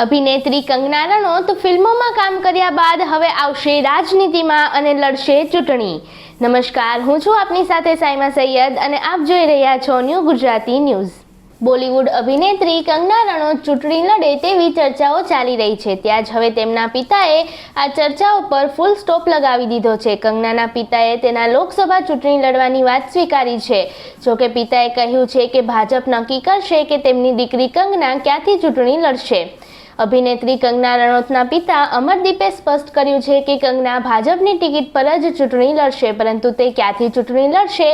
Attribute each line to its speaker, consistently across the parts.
Speaker 1: અભિનેત્રી કંગના રણોત ફિલ્મોમાં કામ કર્યા બાદ હવે આવશે રાજનીતિમાં અને લડશે ચૂંટણી. નમસ્કાર, હું છું આપની સાથે સાઈમા સૈયદ અને આપ જોઈ રહ્યા છો ન્યૂ ગુજરાતી ન્યૂઝ. બોલિવૂડ અભિનેત્રી કંગના રણોત ચૂંટણી લડે તેવી ચર્ચાઓ ચાલી રહી છે. ત્યાં જ હવે તેમના પિતાએ આ ચર્ચાઓ પર ફૂલ સ્ટોપ લગાવી દીધો છે. કંગનાના પિતાએ તેના લોકસભા ચૂંટણી લડવાની વાત સ્વીકારી છે. જોકે પિતાએ કહ્યું છે કે ભાજપ નક્કી કરશે કે તેમની દીકરી કંગના ક્યાંથી ચૂંટણી લડશે. અભિનેત્રી કંગના રણોતના પિતા અમરદીપે સ્પષ્ટ કર્યું છે કે કંગના ભાજપની ટિકિટ પર જ ચૂંટણી લડશે, પરંતુ તે ક્યાંથી ચૂંટણી લડશે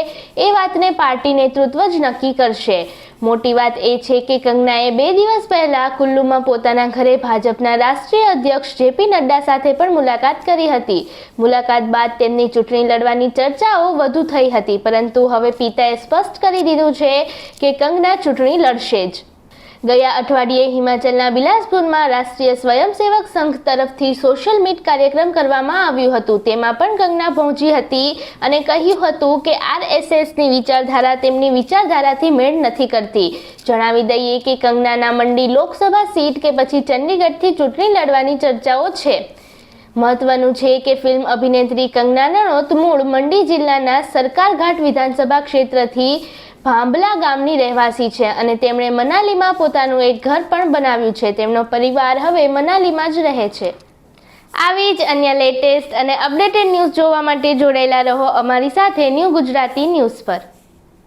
Speaker 1: એ વાતને પાર્ટી નેતૃત્વ જ નક્કી કરશે. મોટી વાત એ છે કે કંગનાએ બે દિવસ પહેલા કુલ્લુમાં પોતાના ઘરે ભાજપના રાષ્ટ્રીય અધ્યક્ષ જેપી નડ્ડા સાથે પણ મુલાકાત કરી હતી. મુલાકાત બાદ તેમની ચૂંટણી લડવાની ચર્ચાઓ વધુ થઈ હતી, પરંતુ હવે પિતાએ સ્પષ્ટ કરી દીધું છે કે કંગના ચૂંટણી લડશે જ. ગયા અઠવાડિયે હિમાચલના બિલાસપુરમાં રાષ્ટ્રીય સ્વયંસેવક સંઘ તરફથી સોશિયલ મીટ કાર્યક્રમ કરવામાં આવ્યું હતું. તેમાં પણ કંગના પહોંચી હતી અને કહ્યું હતું કે આરએસએસની વિચારધારા તેમની વિચારધારાથી મેળ નથી કરતી. જણાવી દઈએ કે કંગનાના મંડી લોકસભા સીટ કે પછી ચંડીગઢથી ચૂંટણી લડવાની ચર્ચાઓ છે. મહત્વનું છે કે ફિલ્મ અભિનેત્રી કંગના રણોત મૂળ મંડી જિલ્લાના સરકારઘાટ વિધાનસભા ક્ષેત્રથી ભાંભલા ગામની રહેવાસી છે અને તેમણે મનાલીમાં પોતાનું એક ઘર પણ બનાવ્યું છે. તેમનો પરિવાર હવે મનાલીમાં જ રહે છે. આવી જ અન્ય લેટેસ્ટ અને અપડેટેડ ન્યૂઝ જોવા માટે જોડાયેલા રહો અમારી સાથે ન્યૂ ગુજરાતી ન્યૂઝ પર.